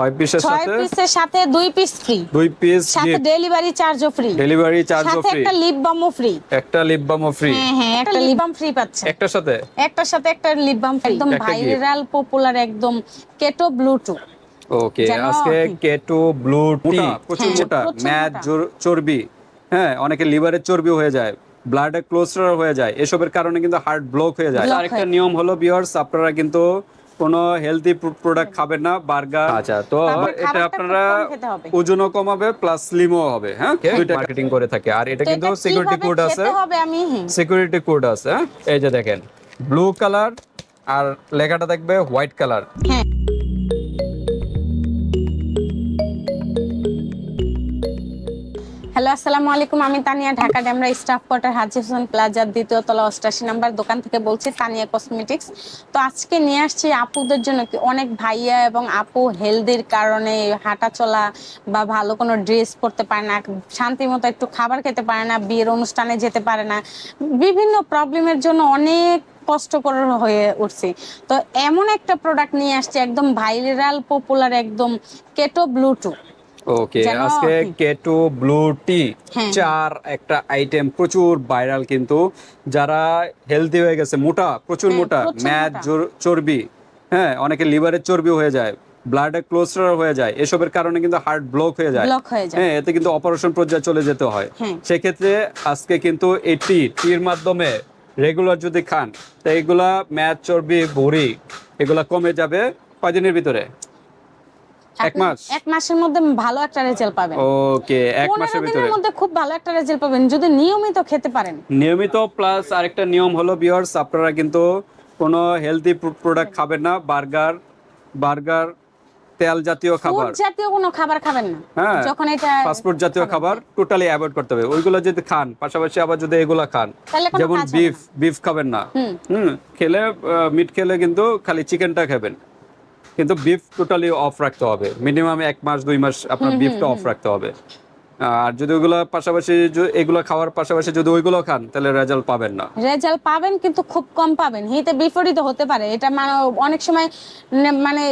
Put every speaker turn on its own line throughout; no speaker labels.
ছয় পিসের
ছয় পিসের সাথে দুই পিস ফ্রি
দুই পিস
সাথে ডেলিভারি চার্জও ফ্রি
ডেলিভারি চার্জও ফ্রি
একটা লিপ বামও ফ্রি
একটা লিপ বামও ফ্রি
হ্যাঁ হ্যাঁ একটা লিপ বাম ফ্রি পাচ্ছে।
একটার সাথে?
একটার সাথে একটা লিপ বাম একদম
একটা
ভাইরাল পপুলার একদম কেটো ব্লুটু
ওকে আজকে কেটো ব্লু টি প্রচুর
হ্যাঁ,
মোটা।
মোটা।
চর্বি। হ্যাঁ অনেকে লিভারের চর্বি হয়ে যায়। ব্লাডে ক্লোস্টার হয়ে যায়। এসবের কারণে কিন্তু হার্ট ব্লক হয়ে যায়। আরেকটা নিয়ম হলো ভিউয়ার্স আপনারা কিন্তু কোনো হেলদি প্রোডাক্ট খাবেন না বার্গার আচ্ছা তো এটা আপনারা
খুব কম হবে।
ওজনও কমাবে প্লাস স্লিমও হবে হ্যাঁ? দুইটা মার্কেটিং করে থাকে। আর এটা কিন্তু সিকিউরিটি কোড আছে
খেতে হবে আমি
সিকিউরিটি কোড আছে হ্যাঁ? এই যে দেখেন ব্লু কালার আর লেখাটা দেখবে হোয়াইট কালার
হ্যাঁ। আসসালামু আলাইকুম, আমি তানিয়া, ঢাকা ড্যামরা স্টাফ কোয়ার্টার হাজি হোসেন প্লাজার দ্বিতীয় তলা অষ্টাশি নাম্বার দোকান থেকে বলছি তানিয়া কসমেটিক্স। তো আজকে নিয়ে আসছি আপুদের জন্য কি অনেক ভাইয়া এবং আপু হেলদির কারণে হাঁটা চলা বা ভালো কোনো ড্রেস পরতে পারে না, শান্তি মতো একটু খাবার খেতে পারে না, বিয়ের অনুষ্ঠানে যেতে পারে না, বিভিন্ন প্রবলেমের জন্য অনেক কষ্টকর হয়ে উঠছে। তো এমন একটা প্রোডাক্ট নিয়ে আসছে, একদম ভাইরাল পপুলার একদম কেটো ব্লুটু
ওকে আজকে কেটো ব্লু টি
হ্যাঁ।
চার একটা আইটেম প্রচুর ভাইরাল কিন্তু। যারা হেলদি হয়ে গেছে মোটা প্রচুর
হ্যাঁ,
মোটা ম্যাদ চর্বি হ্যাঁ অনেকে লিভারের চর্বি হয়ে যায় ব্লাডে ক্লোস্টার হয়ে যায় এসবের কারণে কিন্তু হার্ট ব্লক হয়ে যায়।
হয়ে
এতে কিন্তু অপারেশন পর্যায়ে চলে যেতে হয়।
হ্যাঁ।
সেক্ষেত্রে আজকে কিন্তু এই টি টির মাধ্যমে রেগুলার যদি খান তো এগুলা ম্যাদ চর্বি ভুঁড়ি এগুলা কমে যাবে কয়দিনের ভিতরে? এক মাস?
এক মাসের মধ্যে ভালো একটা রেজাল্ট পাবেন।
ওকে এক মাসের ভিতরে।
মধ্যে খুব ভালো একটা রেজাল্ট পাবেন যদি নিয়মিত খেতে পারেন।
নিয়মিত প্লাস আরেকটা নিয়ম হলো বিয়ার্স আপনারা কিন্তু কোনো হেলদি প্রোডাক্ট খাবেন না বার্গার বার্গার তেল জাতীয় খাবার।
জাতীয় কোনো খাবার খাবেন না।
হ্যাঁ
যখন এটা
ফাস্টফুড জাতীয় খাবার টোটালি অ্যাভয়েড করতে হবে। ওইগুলো যদি খান পাশাপাশি আবার যদি এগুলা খান যেমন বিফ বিফ খাবেন না।
হুম।
খেলে মিট খেলে কিন্তু খালি চিকেনটা খাবেন। কিন্তু বিফ টোটালি অফ রাখতে হবে। মিনিমাম এক মাস দুই মাস আপনার বিফটা অফ রাখতে হবে। আর যদি ওইগুলো পাশাপাশি এগুলো খাওয়ার পাশাপাশি যদি ওইগুলো খান তাহলে রেজাল্ট পাবেন না।
রেজাল্ট পাবেন কিন্তু খুব কম পাবেন। হিতে বিপরীত হতে পারে। এটা মানে অনেক সময় মানে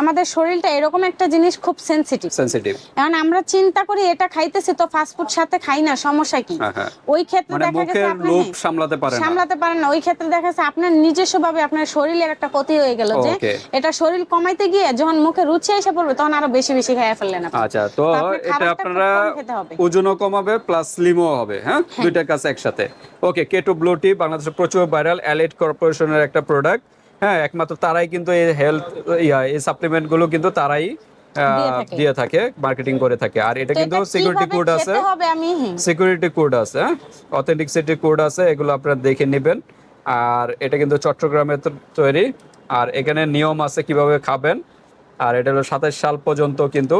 আমাদের শরীরটা এরকম একটা জিনিস খুব সেনসিটিভ
সেন্সিটিভ
এখন আমরা চিন্তা করি এটা খাইতেছি তো ফাস্টফুড সাথে খাই না সমস্যা কি?
হ্যাঁ, হ্যাঁ।
ওই ক্ষেত্রে
মানে
দেখা গেছে আপনি
সামলাতে পারে না।
সামলাতে পারেন না। ওই ক্ষেত্রে দেখা যাচ্ছে আপনার নিজস্ব ভাবে আপনার শরীরের একটা ক্ষতি হয়ে গেল যে এটা শরীর কমাইতে গিয়ে যখন মুখে রুচি এসে পড়বে তখন আরও বেশি বেশি খেয়ে ফেললেন।
আচ্ছা তো এটা আপনারা
হবে।
ওজনও কমাবে প্লাস স্লিমও হবে হ্যাঁ? দুইটার কাছে একসাথে। ওকে কেটো ব্লুটি বাংলাদেশের প্রচুর ভাইরাল অ্যালেট কর্পোরেশনের একটা প্রোডাক্ট হ্যাঁ একমাত্র তারাই কিন্তু এই হেলথ ইয়া এই সাপ্লিমেন্টগুলো কিন্তু তারাই
দিয়ে থাকে।
মার্কেটিং করে থাকে। আর এটা কিন্তু সিকিউরিটি কোড আছে।
হ্যাঁ।
সিকিউরিটি কোড আছে হ্যাঁ? অথেন্টিসিটি কোড আছে এগুলো আপনারা দেখে নেবেন। আর এটা কিন্তু চট্টগ্রামে তৈরি। আর এখানে নিয়ম আছে কীভাবে খাবেন। আর এটা হলো সাতাশ সাল পর্যন্ত কিন্তু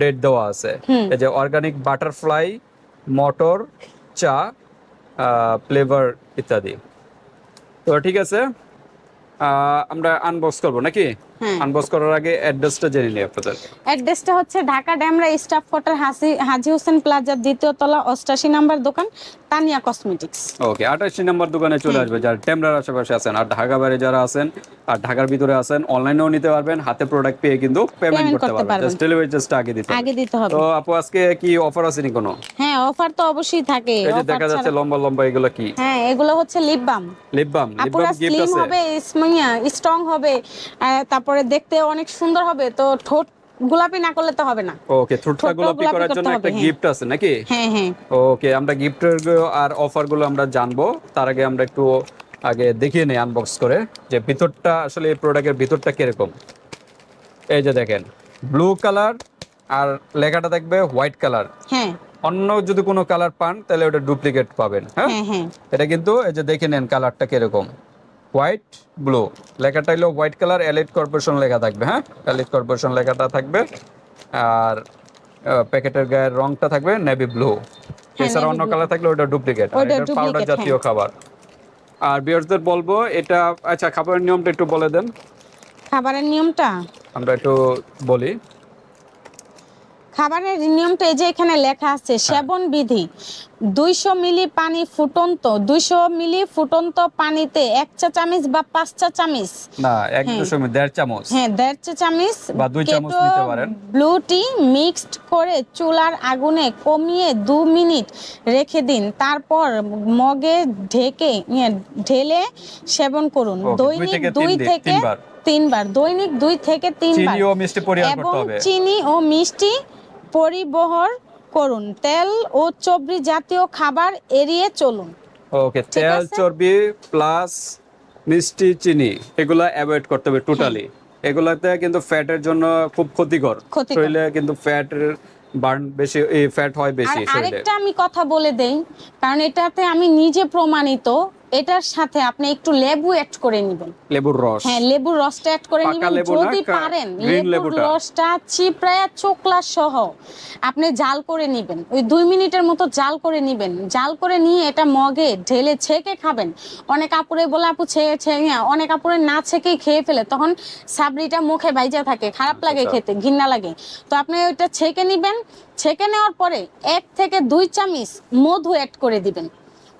ডেট দেওয়া আছে। এই যে অর্গানিক বাটারফ্লাই মটর চা ফ্লেভার ইত্যাদি। তো ঠিক আছে আমরা আনবক্স করব নাকি। আনবক্স করার আগে অ্যাড্রেসটা জেনে নিই আপনাদের।
অ্যাড্রেসটা হচ্ছে ঢাকা ড্যামরা স্টাফ কোয়ার্টার হাজি হাজি হোসেন প্লাজার দ্বিতীয় তলা অষ্টাশি নাম্বার দোকান তানিয়া কসমেটিক্স
ওকে আঠাশি নাম্বার দোকানে চলে আসবে। যারা টেমরার আশেপাশে আছেন আর ঢাকা বাইরে যারা আছেন আর ঢাকার ভিতরে আছেন অনলাইনেও নিতে পারবেন হাতে প্রোডাক্ট পেয়ে কিন্তু পেমেন্ট করতে পারবেন। জাস্ট ডেলিভারি চার্জটা আগে দিতে
আগে দিতে হবে।
তো আপু আজকে কি অফার আছে নি কোনো?
হ্যাঁ অফার তো অবশ্যই থাকে।
এই যে দেখা যাচ্ছে লম্বা লম্বা এগুলো কি?
হ্যাঁ এগুলো হচ্ছে lip balm
lip balm lip balm gift আছে।
হবে স্ট্রং হবে আহ, তারপরে দেখতে অনেক সুন্দর হবে তো ঠোঁট গোলাপি না করলে তো হবে না।
ওকে থ্রুটটা
ঠোঁটটা
গোলাপি করার জন্য একটা
হ্যাঁ।
গিফট আছে নাকি?
হ্যাঁ হ্যাঁ।
ওকে আমরা গিফটের আর অফারগুলো আমরা জানব। তার আগে আমরা একটু আগে দেখিয়ে নেই আনবক্স করে যে ভিতরটা আসলে এই প্রোডাক্টের ভিতরটা কীরকম। এই যে দেখেন ব্লু কালার আর লেখাটা থাকবে হোয়াইট কালার
হ্যাঁ।
অন্য যদি কোনো কালার পান তাহলে ওটা ডুপ্লিকেট পাবেন হ্যাঁ?
হ্যাঁ হ্যাঁ।
এটা কিন্তু এই যে দেখে নেন কালারটা কীরকম। হোয়াইট ব্লু লেখাটা হলো হোয়াইট কালার এলিট কর্পোরেশন লেখা থাকবে হ্যাঁ? এলিট কর্পোরেশন লেখাটা থাকবে। আর প্যাকেটের গায়ের রংটা থাকবে নেভি ব্লু এছাড়া অন্য কালার থাকলে ওটা ডুপ্লিকেট পাউডার জাতীয় খাবার। আর বিয়ার্সদের বলব এটা আচ্ছা খাবারের নিয়মটা একটু বলে দেন।
খাবারের নিয়মটা?
আমরা একটু বলি।
খাবারের নিয়মটা এই যে এখানে লেখা আছে সেবন বিধি। দুইশো মিলি পানি ফুটন্ত দুইশো মিলি ফুটন্ত পানিতে এক চা চামচ বা পাঁচ চা চামচ।
না এক
হ্যাঁ।
দশমিক দেড় চামচ।
হ্যাঁ দেড় চা চামচ
বা দুই চামচ নিতে পারেন।
ব্লু টি মিক্সড করে চুলার আগুনে কমিয়ে দু মিনিট রেখে দিন। তারপর মগে ঢেকে ইয়ে, ঢেলে সেবন করুন। দৈনিক দুই থেকে
তিনবার।
দৈনিক দুই থেকে তিনবার।
চিনি ও মিষ্টি পরিহার
এবং
করতে হবে।
চিনি ও মিষ্টি পরিবহর করুন। তেল ও চর্বি জাতীয় খাবার এড়িয়ে চলুন।
ওকে তেল চর্বি প্লাস মিষ্টি চিনি এগুলা অ্যাভয়েড করতে হবে টোটালি এগুলাতে কিন্তু ফ্যাটের জন্য খুব ক্ষতিকর। শরীরে কিন্তু ফ্যাট বার্ন বেশি এই ফ্যাট হয় বেশি
আরেকটা আমি কথা বলে দেই কারণ এটাতে আমি নিজে প্রমাণিত এটার সাথে আপনি একটু লেবু অ্যাড করে নেবেন।
লেবুর রস।
হ্যাঁ লেবুর রসটা অ্যাড করে নেবেন। যদি পারেন লেবুর? রসটা চিপড়ায়া চোকলা সহ আপনি জাল করে নেবেন। ওই দুই মিনিটের মতো জাল করে নেবেন। জাল করে নিয়ে এটা মগে ঢেলে ছেঁকে খাবেন। অনেক আপুরে বলে আপু ছেয়ে ছেঁকে অনেক আপুরে না ছেঁকেই খেয়ে ফেলে তখন সাবরিটা মুখে বাইজা থাকে। খারাপ লাগে
আচ্ছা।
খেতে ঘৃণা লাগে। তো আপনি ওইটা ছেঁকে নেবেন। ছেঁকে নেওয়ার পরে এক থেকে দুই চামচ মধু অ্যাড করে দিবেন।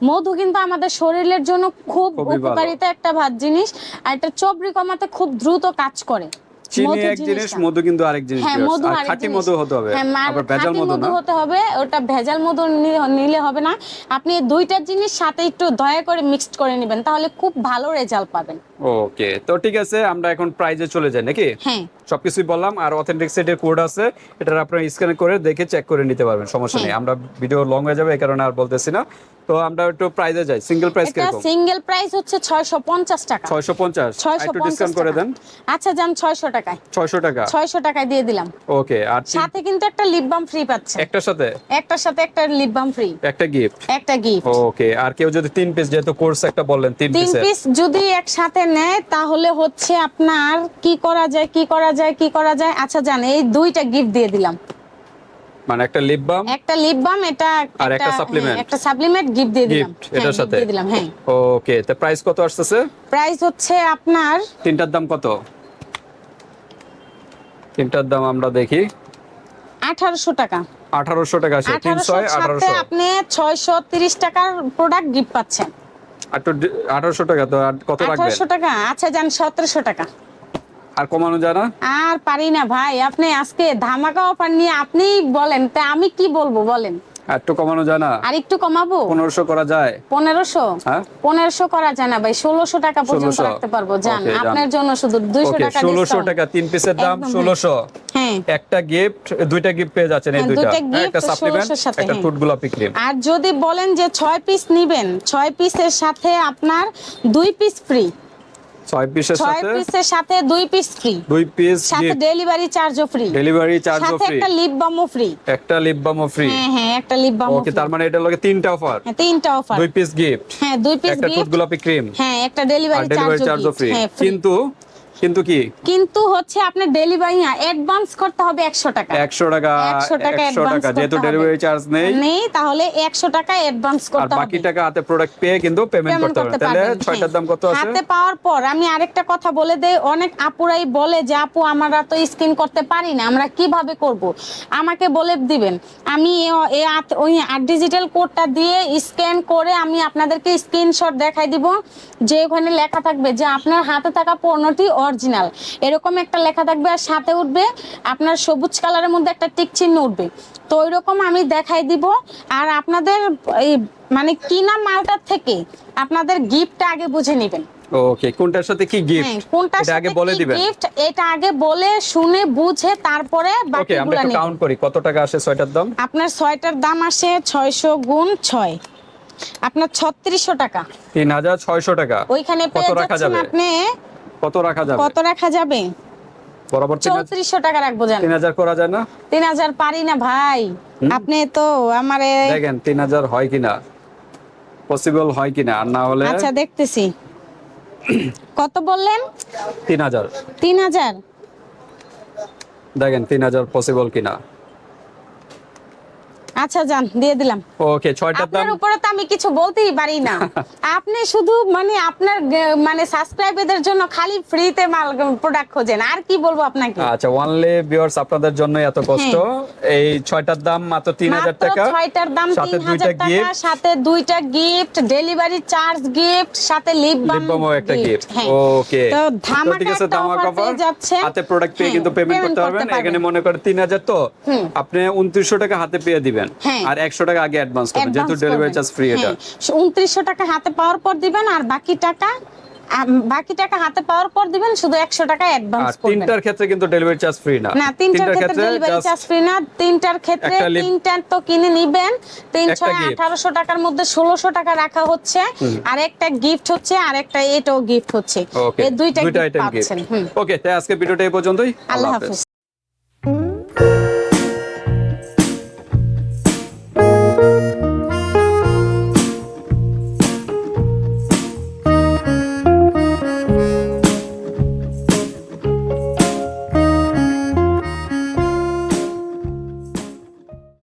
মধু কিন্তু আমাদের শরীরের জন্য খুব উপকারিতা একটা ভাত জিনিস আর এটা চবরি কমাতে খুব দ্রুত কাজ করে।
চিনি এক জিনিস মধু কিন্তু আরেক জিনিস
হ্যাঁ
আর খাঁটি মধু হতে হবে
হ্যাঁ,
আবার ভেজাল মধু না?
হতে হবে ওটা ভেজাল মধু নিলে হবে না। আপনি এই দুইটা জিনিস সাথে একটু দয়া করে মিক্সড করে নেবেন তাহলে খুব ভালো রেজাল্ট পাবেন।
ওকে তো ঠিক আছে আমরা এখন প্রাইজে চলে যাই নাকি?
হ্যাঁ।
সবকিছুই বললাম আর অথেন্টিক সাইটের কোড আছে এটা আপনারা স্ক্যান করে দেখে চেক করে নিতে পারবেন সমস্যা নেই।
হ্যাঁ।
আমরা ভিডিও লং হয়ে যাবে এই কারণে আর বলতেছি না। তো আমরা একটু প্রাইজে যাই সিঙ্গেল প্রাইস
এটা
কীরকম?
সিঙ্গেল প্রাইস হচ্ছে ছয়শো পঞ্চাশ টাকা।
ছয়শো পঞ্চাশ?
ছয়শো
একটু ডিসকাউন্ট করে দেন।
আচ্ছা যান ছয়শো টাকায়।
ছয়শো টাকা।
ছয়শো টাকায় দিয়ে দিলাম।
ওকে আর
সাথে কিন্তু একটা লিপ বাম ফ্রি
একটার সাথে?
একটার সাথে একটা লিপ বাম ফ্রি
একটা গিফট
একটা গিফট
ওকে আর কেউ যদি তিন পিস যেহেতু কোর্স একটা বললেন তিন
তিন পিস যদি একসাথে নেয় তাহলে হচ্ছে আপনার কি করা যায় কি করা যায় কি করা যায়? আচ্ছা জান এই দুইটা গিফট দিয়ে দিলাম।
মানে একটা লিপ বাম
একটা লিপ বাম এটা
আর একটা?
হ্যাঁ, একটা সাপ্লিমেন্ট গিফট দিয়ে দিলাম। হ্যাঁ,
এটার সাথে?
দিয়ে দিলাম হ্যাঁ।
ওকে তো প্রাইস কত আসতেছে?
প্রাইস হচ্ছে আপনার
তিনটার দাম কত? তিনটার দাম আমরা দেখি।
আঠারোশো টাকা।
আঠারোশো টাকা আছে তিনশো
আঠারোশো সাথে
আঠারোশো।
আপনি ছয়শো তিরিশ টাকার প্রোডাক্ট গিফট পাচ্ছেন।
একটু আঠারোশো টাকা তো কত রাখবেন?
আঠারোশো টাকা আচ্ছা যান সতেরোশো টাকা।
আর কমানো যায় না?
আর পারি না ভাই আপনি আজকে ধামাকা অফার নিয়ে আপনি বলেন তা আমি কি বলব বলেন?
আর একটু কমানো যায় না?
আর একটু কমাবো?
পনেরোশো করা যায়।
পনেরোশো?
হ্যাঁ?
পনেরোশো করা যায় না ভাই ষোলোশো টাকা পর্যন্ত রাখতে পারব জান। আপনার জন্য শুধু দুইশো
ওকে
টাকা
ষোলোশো। টাকা তিন পিসের দাম
একদম,
ষোলোশো।
হ্যাঁ।
একটা গিফট দুইটা গিফট পেয়ে যাচ্ছেন এই
হ্যাঁ,
দুইটা। একটা সাপ্লিমেন্ট একটা। টুট গোলাপি ক্রিম
আর যদি বলেন যে ছয় পিস নিবেন ছয় পিসের সাথে আপনার দুই পিস ফ্রি
ছয় পিসের
ছয় পিসের সাথে দুই পিস ফ্রি
দুই পিস
সাথে ডেলিভারি চার্জও ফ্রি
ডেলিভারি চার্জও ফ্রি
একটা লিপ বামও ফ্রি
একটা লিপ বামও ফ্রি
হ্যাঁ হ্যাঁ একটা লিপ বামও
ওকে তার মানে এটা লগে তিনটা অফার
তিনটা অফার
দুই পিস গিফট
হ্যাঁ দুই পিস
একটা টুথ
গিফট
গোলাপি ক্রিম
হ্যাঁ একটা ডেলিভারি চার্জও
ফ্রি
হ্যাঁ
কিন্তু কিন্তু কি?
কিন্তু হচ্ছে আপনার ডেলিভারি না অ্যাডভান্স করতে হবে একশো টাকা।
একশো টাকা
একশো টাকা
একশো
advance
টাকা যেহেতু ডেলিভারি চার্জ নেই।
নেই তাহলে একশো টাকা অ্যাডভান্স করতে হবে।
আর বাকি টাকা হাতে প্রোডাক্ট পেয়ে কিন্তু পেমেন্ট করতে হবে। তাহলে
পারবেন
ছয়টার
হ্যাঁ।
দাম কত আছে?
হাতে পাওয়ার পর আমি আরেকটা কথা বলে দেই অনেক আপুরাই বলে যে আপু আমরা তো স্ক্যান করতে পারি না আমরা কীভাবে করব? আমাকে বলে দিবেন আমি এ- এ আত- ওই ডিজিটাল কোডটা দিয়ে স্ক্যান করে আমি আপনাদেরকে স্ক্রিনশট দেখাই দিব যে ওখানে লেখা থাকবে যে আপনার হাতে থাকা পণ্যটি অরিজিনাল এরকম একটা লেখা থাকবে আর সাথে উঠবে আপনার সবুজ কালারের মধ্যে একটা টিক চিহ্ন উঠবে। তো ওইরকম আমি দেখাই দিব। আর আপনাদের এই মানে কিনা মালটার থেকে আপনাদের গিফটটা আগে বুঝে নেবেন।
ওকে কোনটার সাথে কি গিফট
হ্যাঁ, কোনটার
আগে বলে দিবেন।
gift, এটা আগে বলে শুনে বুঝে তারপরে
ওকে আমরা একটু কাউন্ট করি কত টাকা আসে ছয়টার দাম?
আপনার ছয়টার দাম আসে ছয়শো গুণ ছয়। আপনার ছত্রিশশো টাকা।
তিন হাজার ছয়শো টাকা।
ওইখানে পেয়ে যাচ্ছেন আপনি
কত রাখা যাবে?
কত রাখা যাবে?
বরাবর তিন হাজার-
চৌত্রিশশো টাকা রাখব জান।
তিন হাজার করা যায় না?
তিন হাজার পারি না ভাই। আপনি তো আমারে
দেখেন তিন হাজার হয় কিনা? পসিবল হয় কিনা? আর না হলে
আচ্ছা দেখতেছি। কত বললেন?
তিন হাজার।
তিন হাজার।
দেখেন তিন হাজার পসিবল কিনা?
আচ্ছা যান দিয়ে দিলাম।
ওকে ছয়টার দাম
আপনার উপরে তো আমি কিছু বলতেই পারি না। আপনি শুধু মানে আপনার মানে সাবস্ক্রাইবারদের জন্য খালি ফ্রিতে মাল প্রোডাক্ট খোঁজেন। আর কি বলব আপনাকে?
আচ্ছা ওয়ানলি ভিউয়ার্স আপনাদের জন্য এত কষ্ট। এই ছয়টার দাম মাত্র তিন হাজার
হ্যাঁ। মাত্র
টাকা।
ছয়টার দাম
সাথে
তিন
দুইটা
হাজার টাকা
গিফট
সাথে দুইটা গিফট ডেলিভারি চার্জ গিফট সাথে লিপ বাম
একটা গিফট
হ্যাঁ।
ওকে
তো
ঠিক
ধামাকা
আছে
একটা
ধামাকা।
পেয়ে যাচ্ছে
হাতে প্রোডাক্ট পেয়ে
হ্যাঁ,
কিন্তু পেমেন্ট করতে পারবেন। এখানে মনে করেন তিন হাজার তো। আপনি উনত্রিশশো টাকা হাতে পেয়ে দিবেন।
হ্যাঁ।
আর একশো টাকা আগে অ্যাডভান্স করবেন যেহেতু ডেলিভারি চার্জ ফ্রি এটা।
হ্যাঁ, উনত্রিশশো টাকা হাতে পাওয়ার পর দিবেন আর বাকি টাকা বাকি টাকা হাতে পাওয়ার পর দিবেন শুধু একশো টাকা অ্যাডভান্স করবেন
তিনটার ক্ষেত্রে কিন্তু ডেলিভারি চার্জ ফ্রি না।
না তিনটার ক্ষেত্রে ডেলিভারি চার্জ ফ্রি না তিনটার ক্ষেত্রে তিনটার তো কিনে নিবেন। তিন
একটা
ছয়
gift।
আঠারোশো টাকার মধ্যে ষোলোশো টাকা রাখা হচ্ছে। আর একটা গিফট হচ্ছে আর একটা এটাও গিফট হচ্ছে। এই দুইটা
আইটেম
পাচ্ছেন
ওকে তাই আজকে ভিডিওটা এই পর্যন্তই।
আল্লাহ হাফেজ।